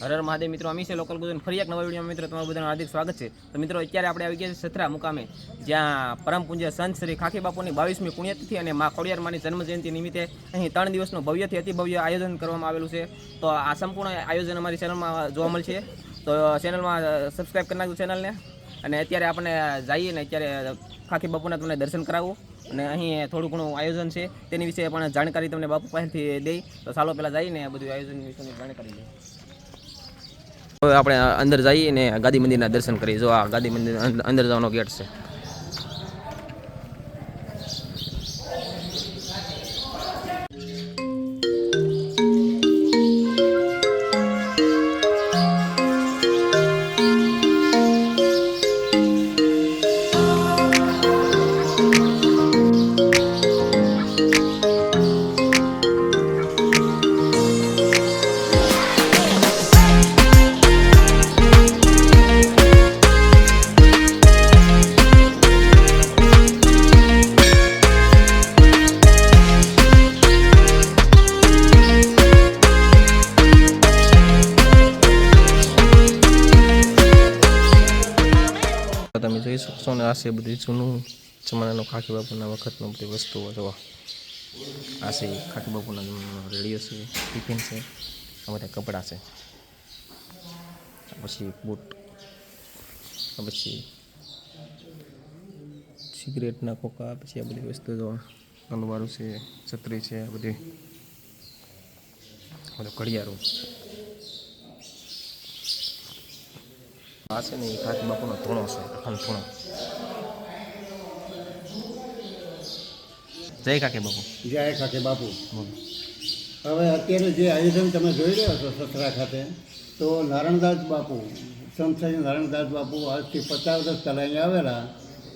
હર હર મહાદેવ મિત્રો, અમી છે લોકલ ગુજરાત ફરી એક નવા વિડીયોમાં મિત્રો તમારું બધાનું હાર્દિક સ્વાગત છે. તો મિત્રો, અત્યારે આપણે આવી ગયા છે સથરા મુકામે, જ્યાં પરમ પૂજ્ય સંત શ્રી ખાખી બાપુની બાવીસમી પુણ્યતિથિ અને મા ખોડિયારમાની જન્મ જયંતિ નિમિત્તે અહીં ત્રણ દિવસનું ભવ્યથી અતિ ભવ્ય આયોજન કરવામાં આવેલું છે. તો આ સંપૂર્ણ આયોજન અમારી ચેનલમાં જોવા મળશે તો ચેનલમાં સબસ્ક્રાઈબ કરી નાખજો ચેનલને. અને અત્યારે આપણે જઈએ ને અત્યારે ખાખી બાપુના તમને દર્શન કરાવવું અને અહીં થોડું ઘણું આયોજન છે. તેની વિશે પણ જાણકારી તમને બાપુ પાસેથી દઈ. તો ચાલો પહેલાં જઈને બધું આયોજન વિશેની જાણકારી લઈએ. હવે આપણે અંદર જઈએ ને ગાદી મંદિરના દર્શન કરીએ જો આ ગાદી મંદિર અંદર જવાનો ગેટ છે. તમે જોઈ શકશો ને આ છે બધી જૂનું જમાનાનું ખાખી બાપુના વખતનું બધી વસ્તુઓ જોવા આ છે ખાખી બાપુના જમાનાનો રેડિયો છે, ટિફિન છે, આ બધા કપડાં છે. પછી બૂટ પછી સિગરેટના કોકા પછી આ બધી વસ્તુ જોવા અંદવારું છે, છત્રી છે, આ બધી. બધું ઘડિયાળું. આ છે ને એ ખાખી બાપુનો ધૂણો છે, અખંડ ધૂણો. જય ખાખી બાપુ. જય ખાતે બાપુ. હવે અત્યારે જે આયોજન તમે જોઈ રહ્યા છો સસરા ખાતે, તો નારાયણદાસ બાપુ સંત નારાયણદાસ બાપુ આજથી પચાસ વર્ષ પહેલાં અહીંયા આવેલા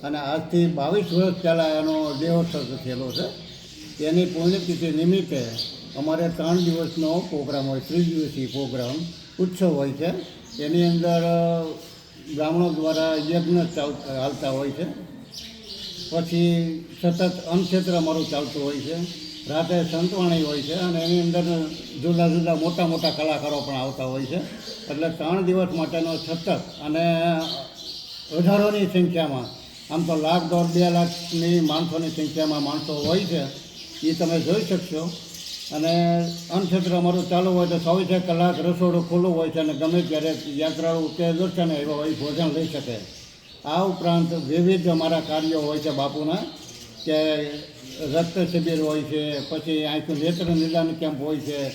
અને આજથી બાવીસ વર્ષ પહેલાં એનો દેહોત્સવ થયેલો છે. એની પુણ્યતિથિ નિમિત્તે અમારે ત્રણ દિવસનો પ્રોગ્રામ હોય ત્રિદિવસીય પ્રોગ્રામ, ઉત્સવ હોય છે. એની અંદર બ્રાહ્મણો દ્વારા યજ્ઞ ચાલતા હોય છે. પછી સતત અન્નક્ષેત્ર અમારું ચાલતું હોય છે. રાતે સંતવાણી હોય છે અને એની અંદર જુદા જુદા મોટા મોટા કલાકારો પણ આવતા હોય છે. એટલે ત્રણ દિવસ માટેનો સતત અને હજારોની સંખ્યામાં, આમ તો લાખ દોઢ બે લાખની માણસોની સંખ્યામાં માણસો હોય છે. એ તમે જોઈ શકશો. અને અન્નક્ષેત્ર અમારું ચાલુ હોય તો ચોવીસે કલાક રસોડું ખુલ્લું હોય છે અને ગમે ત્યારે યાત્રાળુ કે દર્શને એવા હોય ભોજન લઈ શકે. આ ઉપરાંત વિવિધ અમારા કાર્યો હોય છે બાપુના, કે રક્ત શિબિર હોય છે, પછી અહીંથી નેત્ર નિદાન કેમ્પ હોય છે.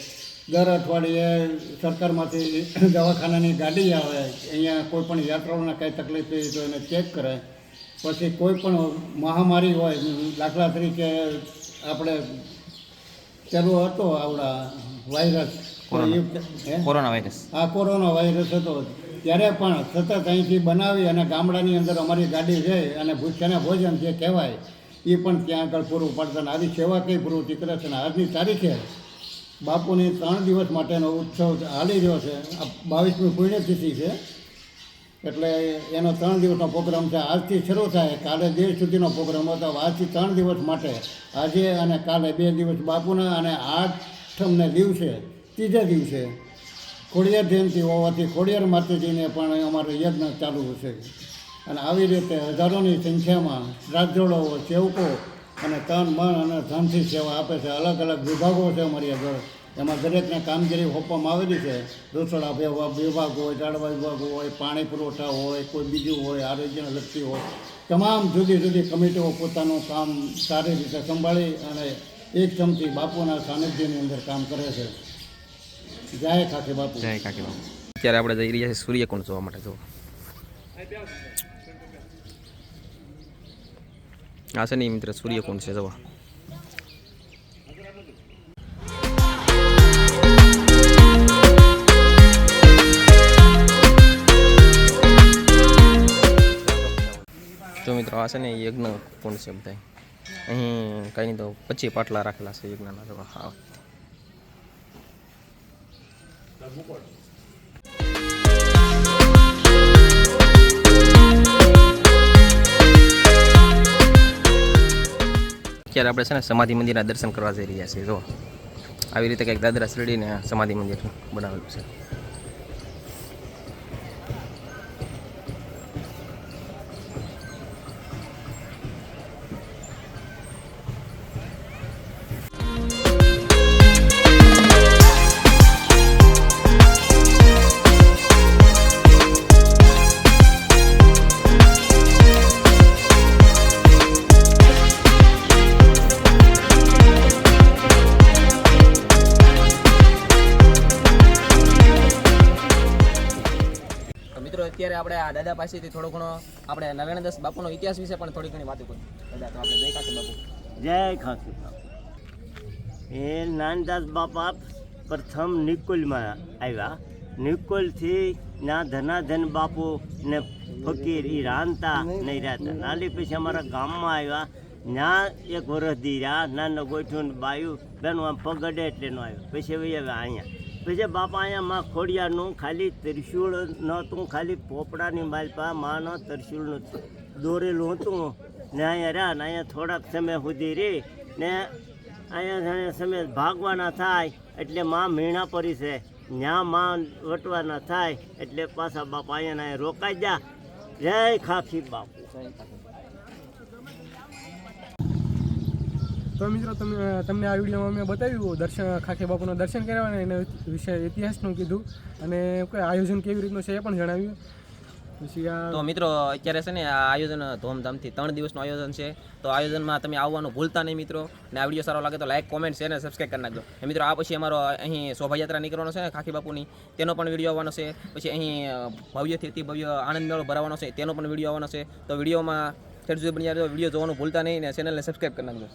દર અઠવાડિયે સરકારમાંથી દવાખાનાની ગાડી આવે, અહીંયા કોઈ પણ યાત્રાઓને કાંઈ તકલીફ થઈ તો એને ચેક કરે. પછી કોઈ પણ મહામારી હોય, દાખલા તરીકે આપણે પેલું હતો આવડા વાયરસ. કોરોના. વાયરસ. આ કોરોના વાયરસ હતો. ત્યારે પણ સતત અહીંથી બનાવી અને ગામડાની અંદર અમારી ગાડી છે અને ભૂખ્યાને ભોજન જે કહેવાય એ પણ ત્યાં આગળ પૂરું પાડતા અને આવી સેવા કઈ પ્રવૃત્તિ કરે છે અને આજની તારીખે બાપુની ત્રણ દિવસ માટેનો ઉત્સવ હાલી રહ્યો છે. આ બાવીસમી પુણ્યતિથિ છે. એટલે એનો ત્રણ દિવસનો પ્રોગ્રામ છે. આજથી શરૂ થાય. કાલે દેર સુધીનો પ્રોગ્રામ હતો. આજથી ત્રણ દિવસ માટે. આજે અને કાલે બે દિવસ બાપુના અને આઠમને દિવસે ત્રીજે દિવસે ખોડિયાર જયંતિ હોવાથી ખોડિયાર માતાજીને પણ અમારો યજ્ઞ ચાલુ છે અને આવી રીતે હજારોની સંખ્યામાં રાજોડો સેવકો અને તન, મન અને ધનથી સેવા આપે છે. અલગ અલગ વિભાગો છે અમારી આગળ. એમાં દરેકને કામગીરી સોંપવામાં આવેલી છે. રસોડા વિભાગ હોય ઝાડવા વિભાગ હોય, પાણી પુરવઠા હોય, કોઈ બીજું હોય, આરોગ્યને લગતી હોય. તમામ જુદી જુદી કમિટીઓ પોતાનું કામ સારી રીતે સંભાળી અને એક ચમચી બાપુના સાનિધ્યની અંદર કામ કરે છે. જય કાકી બાપુ. જય કાકી બાપુ. અત્યારે આપણે જઈ રહ્યા છીએ સૂર્યકુંડ જોવા માટે જો આ છે ને મિત્ર સૂર્યકુંડ છે જોવા મિત્રો, આ છે ને યજ્ઞ કુંડ છે બધા અહીં કંઈ નહીં તો પચીસ પાટલા રાખેલા છે યજ્ઞના જોવા હા અત્યારે આપણે છે ને સમાધિ મંદિરના દર્શન કરવા જઈ રહ્યા છીએ, જો. આવી રીતે કંઈક દાદરા શેરડીને સમાધિ મંદિર બનાવેલું છે. અત્યારે આપણે આ દાદા પાસેથી થોડો ઘણો આપણે નારાયણદાસ બાપુનો ઇતિહાસ વિશે પણ થોડી ઘણી વાતો કરી. દાદા, તો આપણે જય કાકી બાપુ. જય બાપુ. એ નાનદાસ બાપા પ્રથમ નિકુલમાં આવ્યા. નિકુલથી ના ધનાધન બાપુ ને ફકીર એ રાંધતા નહીં રહેતા. નાલી પછી અમારા ગામમાં આવ્યા. ત્યાં એક વર્ષ દી રહ્યા નાનો ગોઠું બાયું. બેનું આમ પગડે એટલે નો આવ્યો. પછી હવે આવ્યા અહીંયા. પછી બાપા અહીંયા માં ખોડિયાનું ખાલી ત્રિશુળ નહોતું, ખાલી પોપડાની માલપા માનો ત્રિશુળનું દોરેલું હતું ને અહીંયા રહ્યા ને અહીંયા થોડાક સમય સુધી રહી ને અહીંયા સમય ભાગવાના થાય એટલે માં મીણા પરી છે. ન્યા માં વટવાના થાય એટલે પાછા બાપા અહીંયા રોકાઈ જા જય ખાખી બાપુ. તો મિત્રો, તમે, તમને આ વિડીયોમાં મેં બતાવ્યું દર્શન, ખાખી બાપુના દર્શન કર્યા અને એના વિશે ઇતિહાસનું કીધું અને કોઈ આયોજન કેવી રીતનું છે એ પણ જણાવ્યું. પછી આ તો મિત્રો, અત્યારે છે ને આ આયોજન ધૂમધામથી ત્રણ દિવસનું આયોજન છે. તો આયોજનમાં તમે આવવાનું ભૂલતા નહીં મિત્રો. ને આ વીડિયો સારો લાગે તો લાઈક કોમેન્ટ શેર અને સબસ્ક્રાઈબ કરી નાખજો. અને મિત્રો, આ પછી અમારો અહીં શોભાયાત્રા નીકળવાનો છે ને ખાખી બાપુની, તેનો પણ વીડિયો આવવાનો છે. પછી અહીં ભવ્યથી ભવ્ય આનંદ મેળો ભરાવાનો છે, તેનો પણ વીડિયો આવવાનો છે. તો વિડીયોમાં ખેડૂત બની વીડિયો જોવાનું ભૂલતા નહીં ને ચેનલને સબસ્ક્રાઈબ કરી નાખજો.